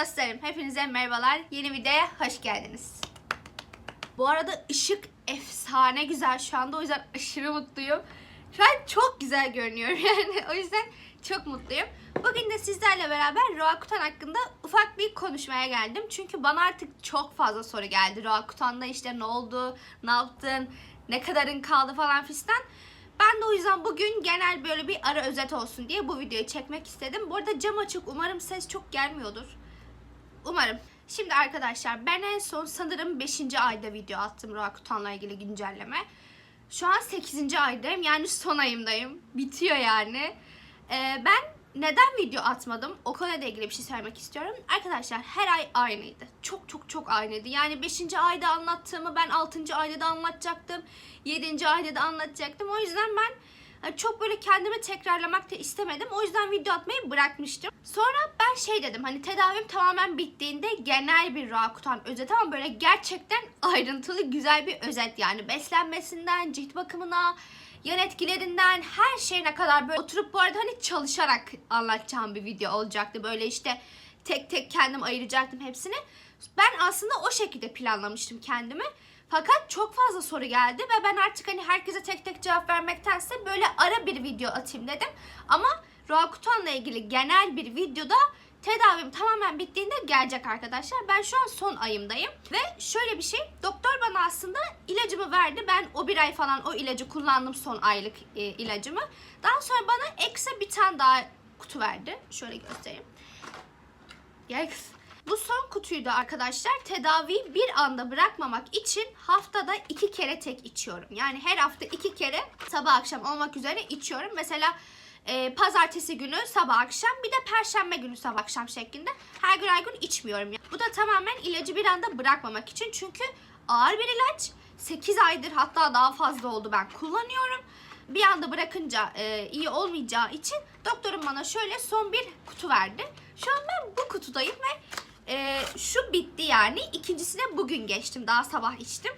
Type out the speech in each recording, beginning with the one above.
Dostlarım hepinize merhabalar. Yeni videoya hoş geldiniz. Bu arada ışık efsane güzel şu anda o yüzden aşırı mutluyum. Şu an çok güzel görünüyor yani o yüzden çok mutluyum. Bugün de sizlerle beraber Roakutan hakkında ufak bir konuşmaya geldim. Çünkü bana artık çok fazla soru geldi. Roakutan'da işte ne oldu, ne yaptın, ne kadarın kaldı falan fistan. Ben de o yüzden bugün genel böyle bir ara özet olsun diye bu videoyu çekmek istedim. Bu arada cam açık umarım ses çok gelmiyordur. Umarım. Şimdi arkadaşlar ben en son sanırım 5. ayda video attım Roakutan'la ilgili güncelleme. Şu an 8. aydayım yani son ayımdayım. Bitiyor yani. Ee, ben neden video atmadım? O konuyla ilgili bir şey söylemek istiyorum. Arkadaşlar her ay aynıydı. Çok çok çok aynıydı. Yani 5. ayda anlattığımı ben 6. ayda da anlatacaktım. 7. ayda da anlatacaktım. O yüzden ben çok böyle kendimi tekrarlamak da istemedim. O yüzden video atmayı bırakmıştım. Sonra ben şey dedim hani tedavim tamamen bittiğinde genel bir Rakutan özet ama böyle gerçekten ayrıntılı güzel bir özet yani beslenmesinden cilt bakımına yan etkilerinden her şeyine kadar böyle oturup bu arada hani çalışarak anlatacağım bir video olacaktı. Böyle işte tek tek kendim ayıracaktım hepsini. Ben aslında o şekilde planlamıştım kendimi. Fakat çok fazla soru geldi ve ben artık hani herkese tek tek cevap vermektense böyle ara bir video atayım dedim. Ama Roakutan'la ilgili genel bir videoda tedavim tamamen bittiğinde gelecek arkadaşlar. Ben şu an son ayımdayım ve şöyle bir şey doktor bana aslında ilacımı verdi. Ben o bir ay falan o ilacı kullandım son aylık e, ilacımı. Daha sonra bana ekstra bir tane daha kutu verdi. Şöyle göstereyim. Kız. Bu son kutuyu da arkadaşlar tedaviyi bir anda bırakmamak için haftada iki kere tek içiyorum. Yani her hafta iki kere sabah akşam olmak üzere içiyorum. Mesela e, pazartesi günü sabah akşam bir de perşembe günü sabah akşam şeklinde her gün her gün içmiyorum. Bu da tamamen ilacı bir anda bırakmamak için. Çünkü ağır bir ilaç 8 aydır hatta daha fazla oldu ben kullanıyorum. Bir anda bırakınca e, iyi olmayacağı için doktorum bana şöyle son bir kutu verdi. Şu an ben bu kutudayım ve e, şu bitti yani. İkincisine bugün geçtim. Daha sabah içtim.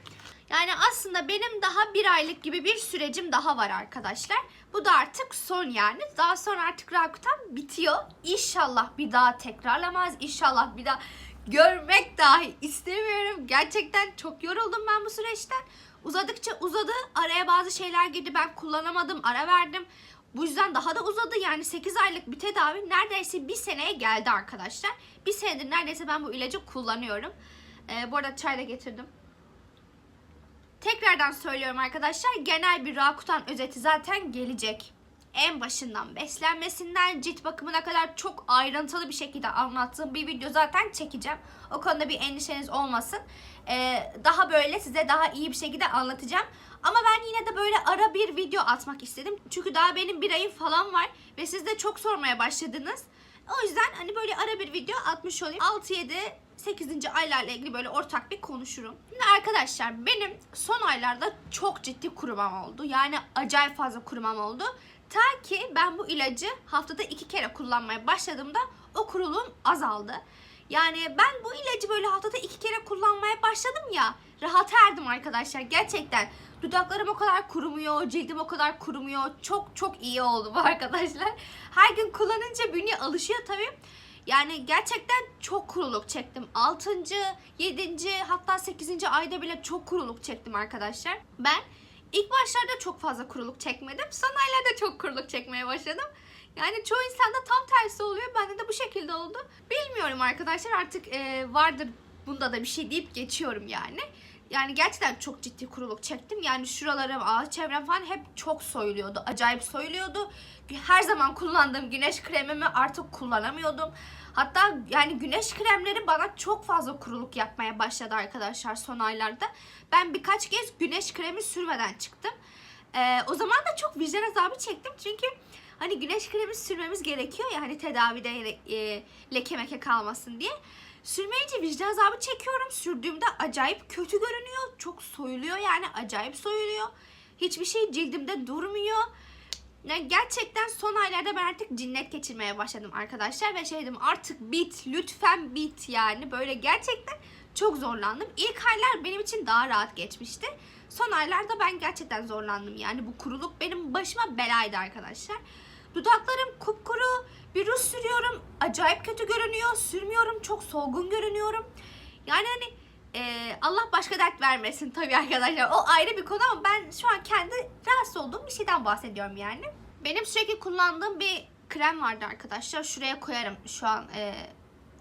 Yani aslında benim daha bir aylık gibi bir sürecim daha var arkadaşlar. Bu da artık son yani. Daha sonra artık Rakuten bitiyor. İnşallah bir daha tekrarlamaz. İnşallah bir daha görmek dahi istemiyorum. Gerçekten çok yoruldum ben bu süreçten. Uzadıkça uzadı. Araya bazı şeyler girdi. Ben kullanamadım. Ara verdim. Bu yüzden daha da uzadı. Yani 8 aylık bir tedavi neredeyse bir seneye geldi arkadaşlar. Bir senedir neredeyse ben bu ilacı kullanıyorum. Ee, bu arada çay da getirdim. Tekrardan söylüyorum arkadaşlar. Genel bir Rakutan özeti zaten gelecek. En başından beslenmesinden cilt bakımına kadar çok ayrıntılı bir şekilde anlattığım bir video zaten çekeceğim. O konuda bir endişeniz olmasın. Ee, daha böyle size daha iyi bir şekilde anlatacağım. Ama ben yine de böyle ara bir video atmak istedim. Çünkü daha benim bir ayım falan var. Ve siz de çok sormaya başladınız. O yüzden hani böyle ara bir video atmış olayım. 6-7 8. aylarla ilgili böyle ortak bir konuşurum. Şimdi arkadaşlar benim son aylarda çok ciddi kurumam oldu. Yani acayip fazla kurumam oldu. Ta ki ben bu ilacı haftada iki kere kullanmaya başladığımda o kuruluğum azaldı. Yani ben bu ilacı böyle haftada iki kere kullanmaya başladım ya rahat erdim arkadaşlar gerçekten. Dudaklarım o kadar kurumuyor, cildim o kadar kurumuyor. Çok çok iyi oldu bu arkadaşlar. Her gün kullanınca bünye alışıyor tabii. Yani gerçekten çok kuruluk çektim. 6. 7. hatta 8. ayda bile çok kuruluk çektim arkadaşlar. Ben ilk başlarda çok fazla kuruluk çekmedim. Son aylarda çok kuruluk çekmeye başladım. Yani çoğu insanda tam tersi oluyor. Bende de bu şekilde oldu. Bilmiyorum arkadaşlar artık e, vardır bunda da bir şey deyip geçiyorum yani. Yani gerçekten çok ciddi kuruluk çektim. Yani şuralarım, ağız çevrem falan hep çok soyuluyordu. Acayip soyuluyordu. Her zaman kullandığım güneş kremimi artık kullanamıyordum. Hatta yani güneş kremleri bana çok fazla kuruluk yapmaya başladı arkadaşlar son aylarda. Ben birkaç kez güneş kremi sürmeden çıktım. Ee, o zaman da çok vicdan azabı çektim. Çünkü hani güneş kremi sürmemiz gerekiyor ya hani tedavide e, leke meke kalmasın diye. Sürmeyince vicdan azabı çekiyorum. Sürdüğümde acayip kötü görünüyor. Çok soyuluyor yani acayip soyuluyor. Hiçbir şey cildimde durmuyor. Yani gerçekten son aylarda ben artık cinnet geçirmeye başladım arkadaşlar. Ve şey dedim artık bit lütfen bit yani. Böyle gerçekten çok zorlandım. İlk aylar benim için daha rahat geçmişti. Son aylarda ben gerçekten zorlandım yani. Bu kuruluk benim başıma belaydı arkadaşlar. Dudaklarım kupkuru. Bir ruj sürüyorum. Acayip kötü görünüyor. Sürmüyorum. Çok solgun görünüyorum. Yani hani e, Allah başka dert vermesin tabii arkadaşlar. O ayrı bir konu ama ben şu an kendi rahatsız olduğum bir şeyden bahsediyorum yani. Benim sürekli kullandığım bir krem vardı arkadaşlar. Şuraya koyarım şu an e,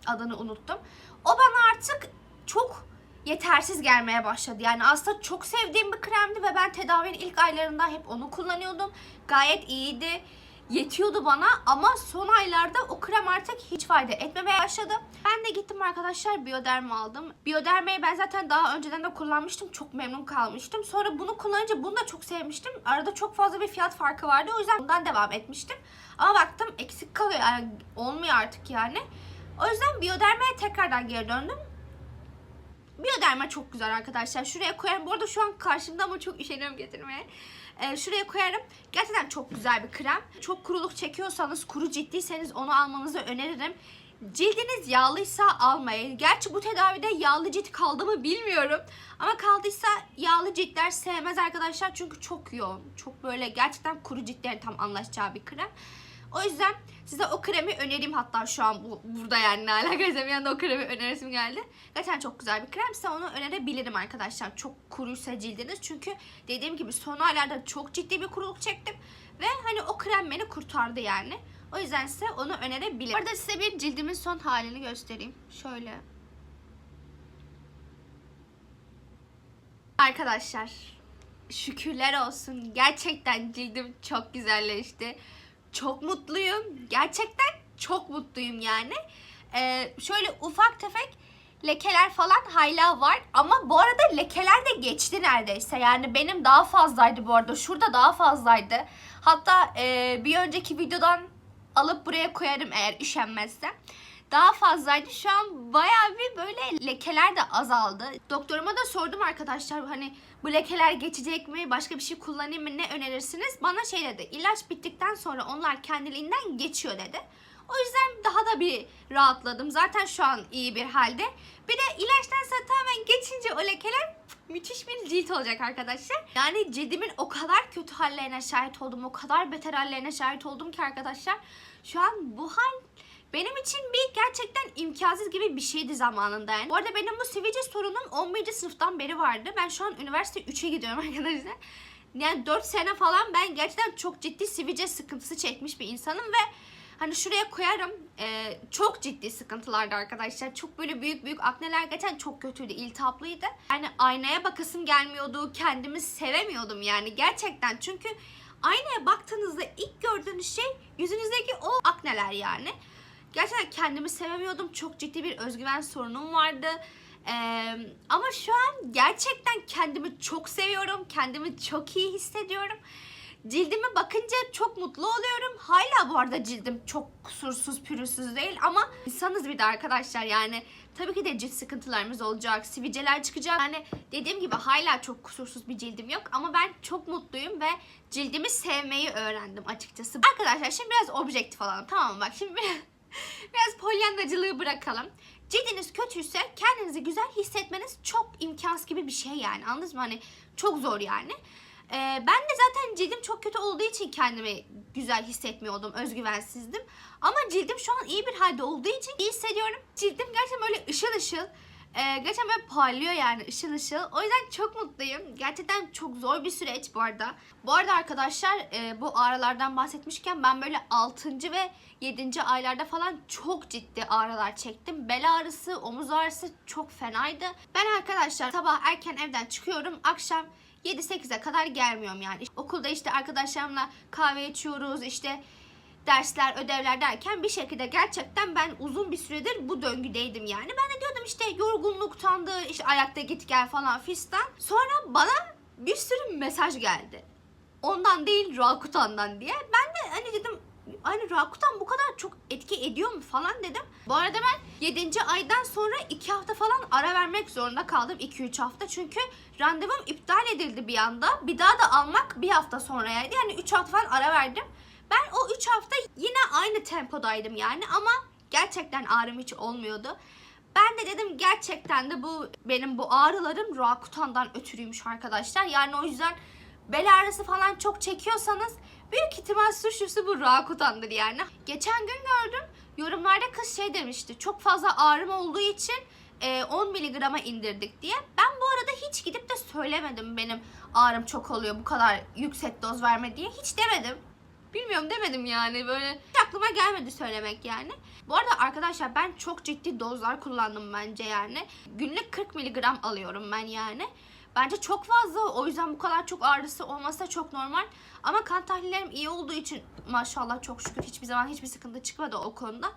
adını unuttum. O bana artık çok yetersiz gelmeye başladı. Yani aslında çok sevdiğim bir kremdi ve ben tedavinin ilk aylarında hep onu kullanıyordum. Gayet iyiydi. Yetiyordu bana ama son aylarda o krem artık hiç fayda etmemeye başladı. Ben de gittim arkadaşlar Bioderm aldım. Bioderma'yı ben zaten daha önceden de kullanmıştım. Çok memnun kalmıştım. Sonra bunu kullanınca bunu da çok sevmiştim. Arada çok fazla bir fiyat farkı vardı. O yüzden bundan devam etmiştim. Ama baktım eksik kalıyor. Yani olmuyor artık yani. O yüzden Bioderma'ya tekrardan geri döndüm. Bioderma çok güzel arkadaşlar. Şuraya koyarım. Bu arada şu an karşımda ama çok üşeniyorum getirmeye. Ee, şuraya koyarım. Gerçekten çok güzel bir krem. Çok kuruluk çekiyorsanız, kuru ciddiyseniz onu almanızı öneririm. Cildiniz yağlıysa almayın. Gerçi bu tedavide yağlı cilt kaldı mı bilmiyorum. Ama kaldıysa yağlı ciltler sevmez arkadaşlar. Çünkü çok yoğun. Çok böyle gerçekten kuru ciltlerin tam anlaşacağı bir krem. O yüzden size o kremi önereyim hatta şu an bu, burada yani ne alakaysa bir anda o kremi önerisim geldi. Gerçekten çok güzel bir krem. Size onu önerebilirim arkadaşlar. Çok kuruysa cildiniz. Çünkü dediğim gibi son aylarda çok ciddi bir kuruluk çektim. Ve hani o krem beni kurtardı yani. O yüzden size onu önerebilirim. Burada size bir cildimin son halini göstereyim. Şöyle. Arkadaşlar şükürler olsun. Gerçekten cildim çok güzelleşti. Çok mutluyum. Gerçekten çok mutluyum yani. Ee, şöyle ufak tefek lekeler falan hala var. Ama bu arada lekeler de geçti neredeyse. Yani benim daha fazlaydı bu arada. Şurada daha fazlaydı. Hatta e, bir önceki videodan alıp buraya koyarım eğer üşenmezsem. Daha fazlaydı. Şu an bayağı bir böyle lekeler de azaldı. Doktoruma da sordum arkadaşlar hani bu lekeler geçecek mi? Başka bir şey kullanayım mı? Ne önerirsiniz? Bana şey dedi. ilaç bittikten sonra onlar kendiliğinden geçiyor dedi. O yüzden daha da bir rahatladım. Zaten şu an iyi bir halde. Bir de ilaçtan sonra tamamen geçince o lekeler müthiş bir cilt olacak arkadaşlar. Yani cildimin o kadar kötü hallerine şahit oldum. O kadar beter hallerine şahit oldum ki arkadaşlar. Şu an bu hal benim için bir gerçekten imkansız gibi bir şeydi zamanında yani. Bu arada benim bu sivilce sorunum 11. sınıftan beri vardı. Ben şu an üniversite 3'e gidiyorum arkadaşlar. Yani 4 sene falan ben gerçekten çok ciddi sivilce sıkıntısı çekmiş bir insanım ve hani şuraya koyarım e, çok ciddi sıkıntılardı arkadaşlar. Çok böyle büyük büyük akneler geçen çok kötüydü, iltihaplıydı. Yani aynaya bakasım gelmiyordu, kendimi sevemiyordum yani gerçekten. Çünkü aynaya baktığınızda ilk gördüğünüz şey yüzünüzdeki o akneler yani. Gerçekten kendimi sevemiyordum. Çok ciddi bir özgüven sorunum vardı. Ee, ama şu an gerçekten kendimi çok seviyorum. Kendimi çok iyi hissediyorum. Cildime bakınca çok mutlu oluyorum. Hala bu arada cildim çok kusursuz, pürüzsüz değil ama insanız bir de arkadaşlar yani tabii ki de cilt sıkıntılarımız olacak, sivilceler çıkacak. Yani dediğim gibi hala çok kusursuz bir cildim yok ama ben çok mutluyum ve cildimi sevmeyi öğrendim açıkçası. Arkadaşlar şimdi biraz objektif olalım tamam mı? Bak şimdi biraz, polyanlacılığı bırakalım. Cildiniz kötüyse kendinizi güzel hissetmeniz çok imkansız gibi bir şey yani anladınız mı? Hani çok zor yani. Ee, ben de zaten cildim çok kötü olduğu için kendimi güzel hissetmiyordum, özgüvensizdim. Ama cildim şu an iyi bir halde olduğu için iyi hissediyorum. Cildim gerçekten böyle ışıl ışıl, e, gerçekten böyle parlıyor yani ışıl ışıl. O yüzden çok mutluyum. Gerçekten çok zor bir süreç bu arada. Bu arada arkadaşlar e, bu ağrılardan bahsetmişken ben böyle 6. ve 7. aylarda falan çok ciddi ağrılar çektim. Bel ağrısı, omuz ağrısı çok fenaydı. Ben arkadaşlar sabah erken evden çıkıyorum. Akşam 7-8'e kadar gelmiyorum yani. Okulda işte arkadaşlarımla kahve içiyoruz işte dersler, ödevler derken bir şekilde gerçekten ben uzun bir süredir bu döngüdeydim yani. Ben de diyordum işte yorgunluktandı, işte ayakta git gel falan fistan. Sonra bana bir sürü mesaj geldi. Ondan değil Rakutan'dan diye. Ben de hani dedim hani Rakutan bu kadar çok etki ediyor mu falan dedim. Bu arada ben 7. aydan sonra 2 hafta falan ara vermek zorunda kaldım. 2-3 hafta çünkü randevum iptal edildi bir anda. Bir daha da almak bir hafta sonraydı. Yani 3 hafta falan ara verdim. Ben o 3 hafta yine aynı tempodaydım yani ama gerçekten ağrım hiç olmuyordu. Ben de dedim gerçekten de bu benim bu ağrılarım Rakutan'dan ötürüymüş arkadaşlar. Yani o yüzden bel ağrısı falan çok çekiyorsanız büyük ihtimal suçlusu bu Rakutan'dır yani. Geçen gün gördüm yorumlarda kız şey demişti. Çok fazla ağrım olduğu için e, 10 miligrama indirdik diye. Ben bu arada hiç gidip de söylemedim benim ağrım çok oluyor bu kadar yüksek doz verme diye. Hiç demedim. Bilmiyorum demedim yani böyle aklıma gelmedi söylemek yani. Bu arada arkadaşlar ben çok ciddi dozlar kullandım bence yani. Günlük 40 miligram alıyorum ben yani. Bence çok fazla o yüzden bu kadar çok ağrısı olması da çok normal. Ama kan tahlillerim iyi olduğu için maşallah çok şükür hiçbir zaman hiçbir sıkıntı çıkmadı o konuda.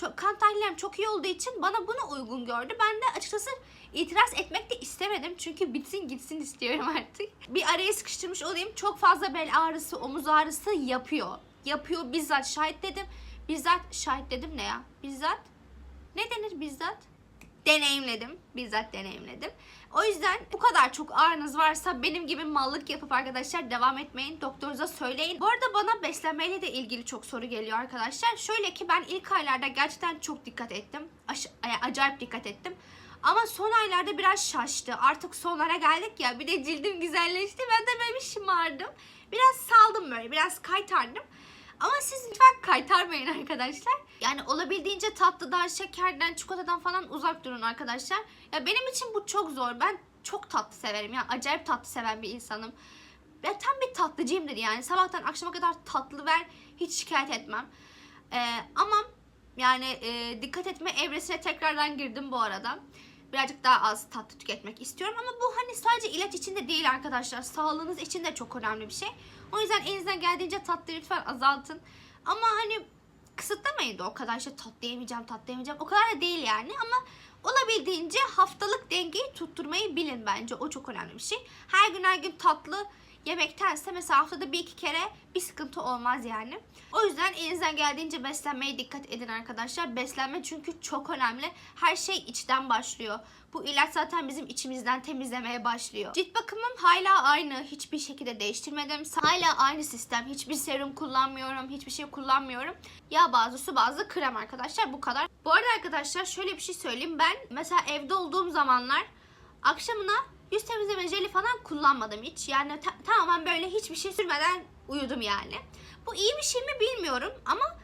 Çok, kan tahlillerim çok iyi olduğu için bana bunu uygun gördü. Ben de açıkçası itiraz etmek de istemedim. Çünkü bitsin gitsin istiyorum artık. Bir araya sıkıştırmış olayım. Çok fazla bel ağrısı, omuz ağrısı yapıyor. Yapıyor bizzat şahitledim. Bizzat şahitledim ne ya? Bizzat ne denir bizzat? Deneyimledim. Bizzat deneyimledim. O yüzden bu kadar çok ağrınız varsa benim gibi mallık yapıp arkadaşlar devam etmeyin. Doktorunuza söyleyin. Bu arada bana beslenmeyle de ilgili çok soru geliyor arkadaşlar. Şöyle ki ben ilk aylarda gerçekten çok dikkat ettim. Aş- acayip dikkat ettim. Ama son aylarda biraz şaştı. Artık sonlara geldik ya. Bir de cildim güzelleşti. Ben de böyle bir. Biraz saldım böyle. Biraz kaytardım. Ama siz lütfen kaytarmayın arkadaşlar. Yani olabildiğince tatlıdan, şekerden, çikolatadan falan uzak durun arkadaşlar. Ya benim için bu çok zor. Ben çok tatlı severim. Yani acayip tatlı seven bir insanım. Ben tam bir tatlıcıyımdır yani. Sabahtan akşama kadar tatlı ver. Hiç şikayet etmem. Ee, ama yani e, dikkat etme evresine tekrardan girdim bu arada. Birazcık daha az tatlı tüketmek istiyorum ama bu hani sadece ilaç için de değil arkadaşlar. Sağlığınız için de çok önemli bir şey. O yüzden elinizden geldiğince tatlıyı lütfen azaltın. Ama hani kısıtlamayın da o kadar işte tatlı yemeyeceğim, tatlı yemeyeceğim. O kadar da değil yani ama olabildiğince haftalık dengeyi tutturmayı bilin bence. O çok önemli bir şey. Her gün her gün tatlı yemektense mesela haftada bir iki kere bir sıkıntı olmaz yani. O yüzden elinizden geldiğince beslenmeye dikkat edin arkadaşlar. Beslenme çünkü çok önemli. Her şey içten başlıyor. Bu ilaç zaten bizim içimizden temizlemeye başlıyor. Cilt bakımım hala aynı. Hiçbir şekilde değiştirmedim. Hala aynı sistem. Hiçbir serum kullanmıyorum. Hiçbir şey kullanmıyorum. Yağ bazlı, su bazlı krem arkadaşlar. Bu kadar. Bu arada arkadaşlar şöyle bir şey söyleyeyim. Ben mesela evde olduğum zamanlar akşamına yüz temizleme jeli falan kullanmadım hiç. Yani ta- tamamen böyle hiçbir şey sürmeden uyudum yani. Bu iyi bir şey mi bilmiyorum ama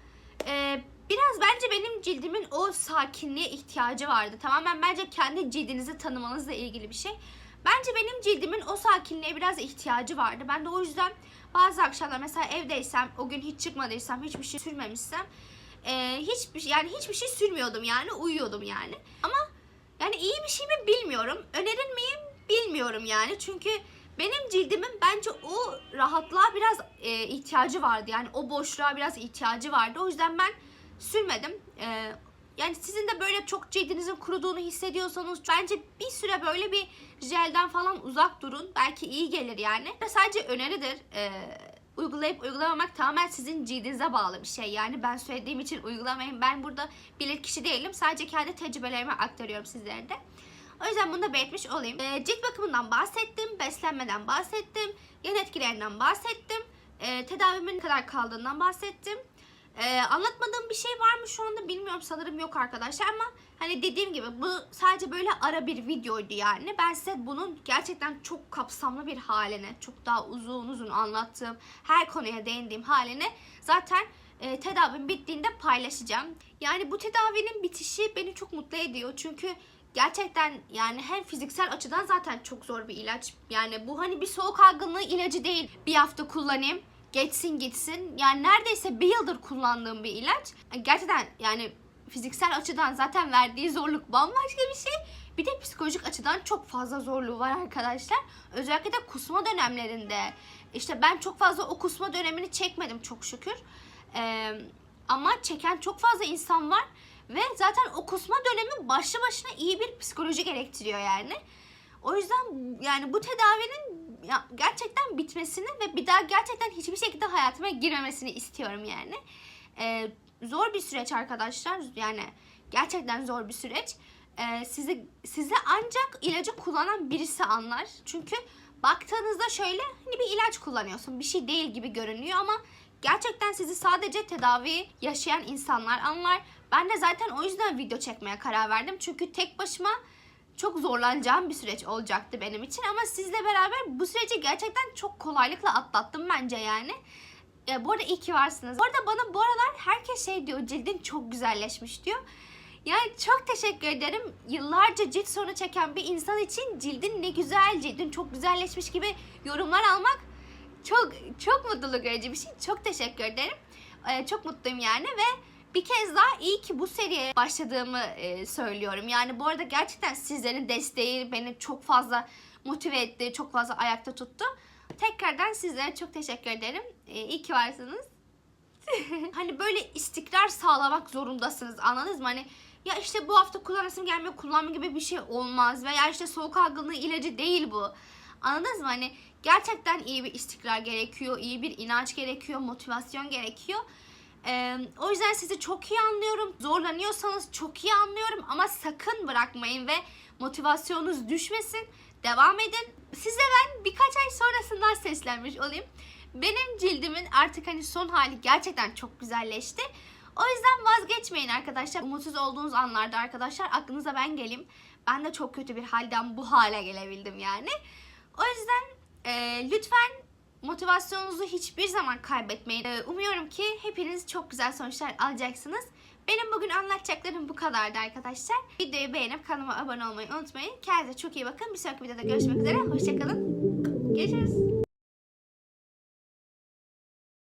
e, biraz bence benim cildimin o sakinliğe ihtiyacı vardı. Tamamen bence kendi cildinizi tanımanızla ilgili bir şey. Bence benim cildimin o sakinliğe biraz ihtiyacı vardı. Ben de o yüzden bazı akşamlar mesela evdeysem, o gün hiç çıkmadıysam, hiçbir şey sürmemişsem e, hiçbir yani hiçbir şey sürmüyordum yani uyuyordum yani. Ama yani iyi bir şey mi bilmiyorum. Önerir miyim? Bilmiyorum yani. Çünkü benim cildimin bence o rahatlığa biraz e, ihtiyacı vardı. Yani o boşluğa biraz ihtiyacı vardı. O yüzden ben sürmedim. E, yani sizin de böyle çok cildinizin kuruduğunu hissediyorsanız bence bir süre böyle bir jelden falan uzak durun. Belki iyi gelir yani. Ve sadece öneridir. E, uygulayıp uygulamamak tamamen sizin cildinize bağlı bir şey. Yani ben söylediğim için uygulamayın. Ben burada bilir kişi değilim. Sadece kendi tecrübelerimi aktarıyorum sizlere de. O yüzden bunu da belirtmiş olayım. Ee, cilt bakımından bahsettim, beslenmeden bahsettim, yan etkilerinden bahsettim, ee, tedavimin kadar kaldığından bahsettim. Ee, anlatmadığım bir şey var mı şu anda bilmiyorum sanırım yok arkadaşlar ama hani dediğim gibi bu sadece böyle ara bir videoydu yani. Ben size bunun gerçekten çok kapsamlı bir haline, çok daha uzun uzun anlattığım, her konuya değindiğim haline zaten e, tedavim bittiğinde paylaşacağım. Yani bu tedavinin bitişi beni çok mutlu ediyor çünkü gerçekten yani hem fiziksel açıdan zaten çok zor bir ilaç. Yani bu hani bir soğuk algınlığı ilacı değil. Bir hafta kullanayım geçsin gitsin. Yani neredeyse bir yıldır kullandığım bir ilaç. Gerçekten yani fiziksel açıdan zaten verdiği zorluk bambaşka bir şey. Bir de psikolojik açıdan çok fazla zorluğu var arkadaşlar. Özellikle de kusma dönemlerinde. İşte ben çok fazla o kusma dönemini çekmedim çok şükür. Ee, ama çeken çok fazla insan var. Ve zaten o kusma dönemi başlı başına iyi bir psikoloji gerektiriyor yani. O yüzden yani bu tedavinin gerçekten bitmesini ve bir daha gerçekten hiçbir şekilde hayatıma girmemesini istiyorum yani. Ee, zor bir süreç arkadaşlar. Yani gerçekten zor bir süreç. Ee, sizi size ancak ilacı kullanan birisi anlar. Çünkü baktığınızda şöyle hani bir ilaç kullanıyorsun. Bir şey değil gibi görünüyor ama gerçekten sizi sadece tedavi yaşayan insanlar anlar. Ben de zaten o yüzden video çekmeye karar verdim. Çünkü tek başıma çok zorlanacağım bir süreç olacaktı benim için ama sizle beraber bu süreci gerçekten çok kolaylıkla atlattım bence yani. E, bu arada iyi ki varsınız. Bu arada bana bu aralar herkes şey diyor cildin çok güzelleşmiş diyor. Yani çok teşekkür ederim. Yıllarca cilt sorunu çeken bir insan için cildin ne güzel, cildin çok güzelleşmiş gibi yorumlar almak çok çok mutluluk verici bir şey. Çok teşekkür ederim. Ee, çok mutluyum yani ve bir kez daha iyi ki bu seriye başladığımı e, söylüyorum. Yani bu arada gerçekten sizlerin desteği beni çok fazla motive etti, çok fazla ayakta tuttu. Tekrardan sizlere çok teşekkür ederim. Ee, iyi ki varsınız. hani böyle istikrar sağlamak zorundasınız anladınız mı? Hani ya işte bu hafta kullanasım gelmiyor kullanma gibi bir şey olmaz veya işte soğuk algınlığı ilacı değil bu. Anladınız mı? Hani gerçekten iyi bir istikrar gerekiyor, iyi bir inanç gerekiyor, motivasyon gerekiyor. Ee, o yüzden sizi çok iyi anlıyorum. Zorlanıyorsanız çok iyi anlıyorum ama sakın bırakmayın ve motivasyonunuz düşmesin. Devam edin. Size ben birkaç ay sonrasından seslenmiş olayım. Benim cildimin artık hani son hali gerçekten çok güzelleşti. O yüzden vazgeçmeyin arkadaşlar. Umutsuz olduğunuz anlarda arkadaşlar aklınıza ben geleyim. Ben de çok kötü bir halden bu hale gelebildim yani. O yüzden e, lütfen motivasyonunuzu hiçbir zaman kaybetmeyin. E, umuyorum ki hepiniz çok güzel sonuçlar alacaksınız. Benim bugün anlatacaklarım bu kadardı arkadaşlar. Videoyu beğenip kanalıma abone olmayı unutmayın. Kendinize çok iyi bakın. Bir sonraki videoda görüşmek üzere. Hoşçakalın. Görüşürüz.